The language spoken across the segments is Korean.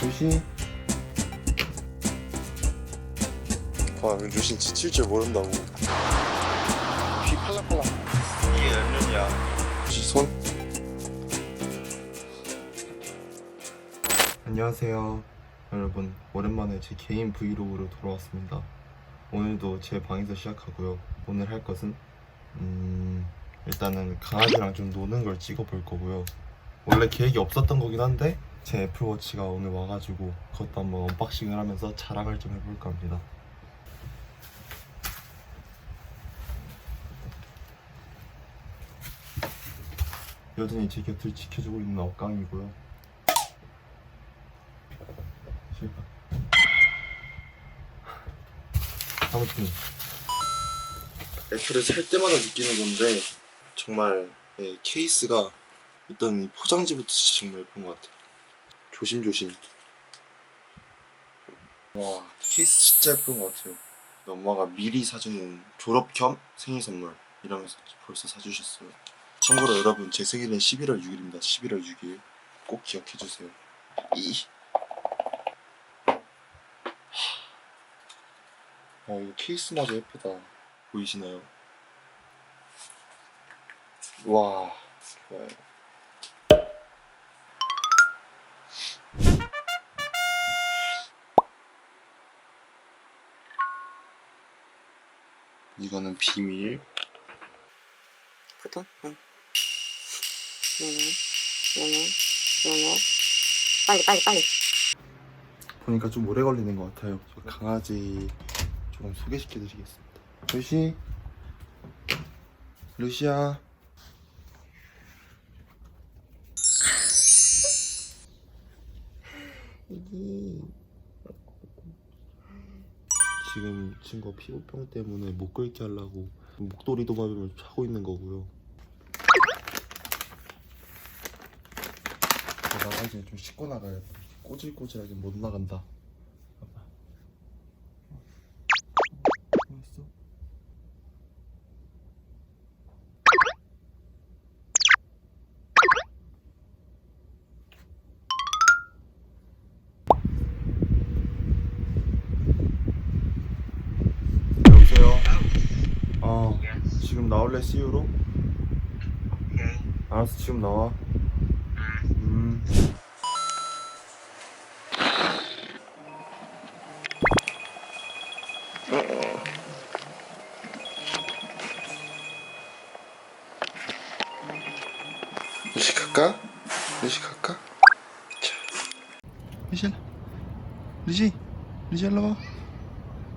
루시? 아 루시 지칠 줄 모른다고. 귀 팔랑팔랑. 이게 몇 년이야. 루시 손? 안녕하세요. 여러분 오랜만에 제 개인 브이로그로 돌아왔습니다. 오늘도 제 방에서 시작하고요. 오늘 할 것은 음 일단은 강아지랑 좀 노는 걸 찍어 볼 거고요. 원래 계획이 없었던 거긴 한데 제 애플워치가 오늘 와가지고 그것도 한번 언박싱을 하면서 자랑을 좀 해볼까 합니다. 여전히 제 곁을 지켜주고 있는 억강이고요. 아무튼 애플을 살 때마다 느끼는 건데 정말 예, 케이스가 일단 이 포장지부터 진짜 정말 예쁜 것 같아요 조심조심 와 케이스 진짜 예쁜 것 같아요 엄마가 미리 사주는 졸업 겸 생일 선물 이러면서 벌써 사주셨어요 참고로 여러분 제 생일은 11월 6일입니다 11월 6일 꼭 기억해 주세요 이 아, 이거 케이스마저 예쁘다. 보이시나요? 와, 좋아요. 이거는 비밀. 포토? 응. 빨리, 빨리, 빨리. 보니까 좀 오래 걸리는 것 같아요. 저 강아지 조금 소개시켜드리겠습니다. 루시, 루시야. 이게. 지금 친구 피부병 때문에 못 끓게 하려고 목도리 도마뱀을 차고 있는 거고요. 저 나가지 좀 씻고 나가야 돼. 꼬질꼬질하게 못 나간다. 지금 나올래 CU로? 알았어 지금 나와 음 루시 갈까? 루시 갈까? 자. 루시 루시 루시 일로 와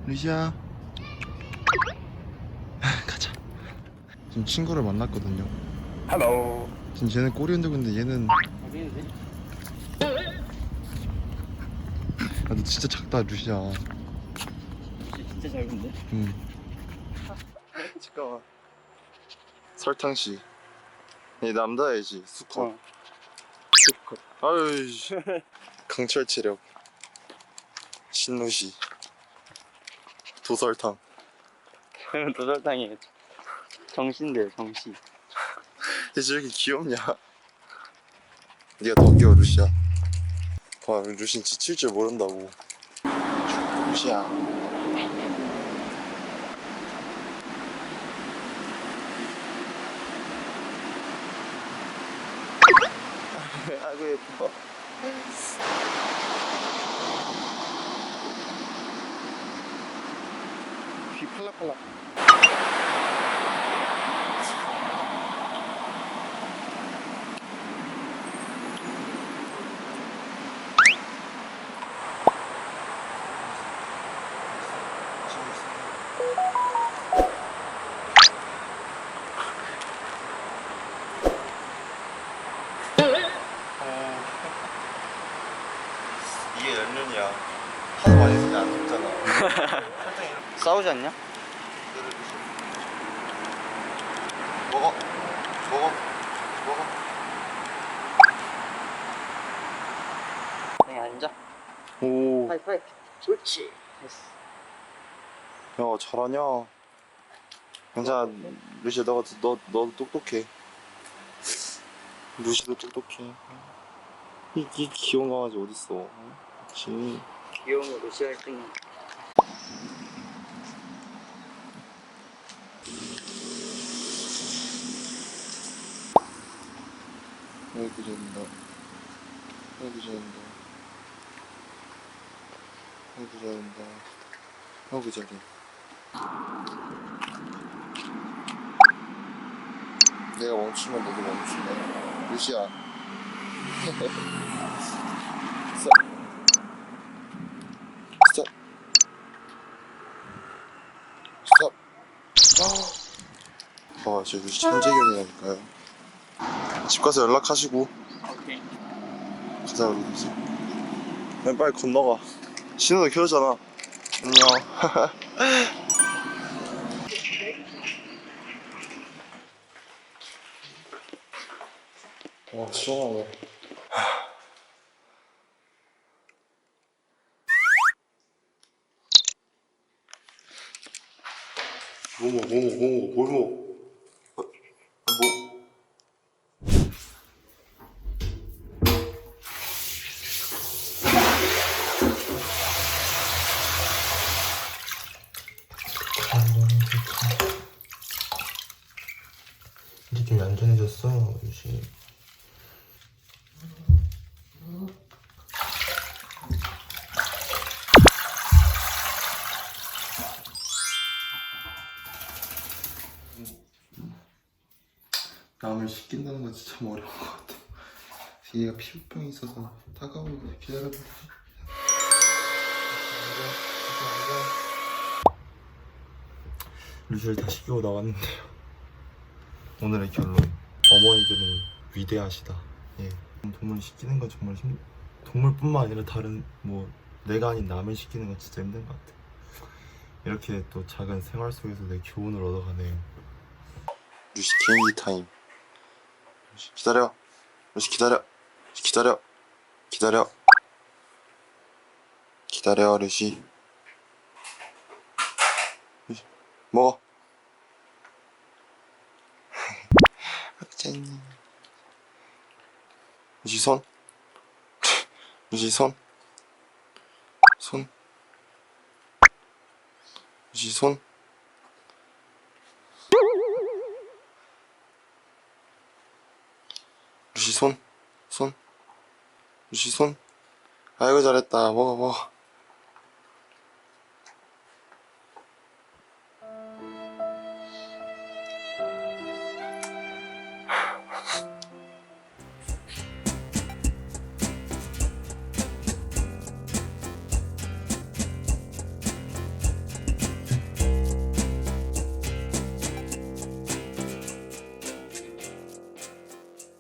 루시야 가자 지금 친구를 만났거든요 Hello. 지금 쟤는 꼬리 흔들고 있는데 얘는? 아 너 진짜 작다 루시야 진짜 작은데? 응 잠깐만 설탕 씨 이 남자애지 수컷 어. 수컷 아유 씨. 강철 체력 신루시 도설탕 도설탕이 정신대 정신. 얘 저렇게 귀엽냐? 네가 더 귀여워 루시야. 봐 루시는 지칠 줄 모른다고. 루시야. 아이고 예뻐 귀 팔락팔락 이게 몇 년이야 하도 많이 쓰지 안 속잖아 싸우지 않냐? 먹어 먹어 먹어 그냥 앉아. 오 파이파이. 그렇지. 됐어. 야 잘하냐 괜찮아 루시야 너가 너, 너도 똑똑해 루시도 똑똑해 이, 이 귀여운 강아지 어딨어 시 귀여운 루시 활동이. 아이고 잘한다. 아이고 잘한다. 아이고 잘한다. 아이고 잘해 내가 멈추면 너도 멈추네. 루시야 스톱. 스톱. 스톱. 아. 봐봐 저 루시 천재경이라니까요 집 가서 연락하시고. 오케이. 가자 우리 이제 그냥 빨리 건너가. 신호도 켜졌잖아. 안녕. 와 시원하네. 뭐뭐 뭐뭐 뭐뭐 뭘 먹어 어, 뭐 이제 좀 얌전해졌어 유시 남을 씻긴다는 건 진짜 어려운 것 같아. 얘가 피부병이 있어서 따가워 기다려봐 루시를 다 씻기고 나왔는데요 오늘의 결론. 어머니들은 위대하시다. 예. 동물 시키는 건 정말 힘 동물뿐만 아니라 다른 뭐 내가 아닌 남을 시키는 건 진짜 힘든 것 같아. 이렇게 또 작은 생활 속에서 내 교훈을 얻어가네요 루시 개인기 타임. 루시 기다려. 루시 기다려. 루시 기다려. 기다려. 기다려 루시. 루시 먹어 짠. 루시 손. 루시 손. 손. 루시 손. 루시 손. 손. 루시 손. 아이고 잘했다. 먹어 먹어.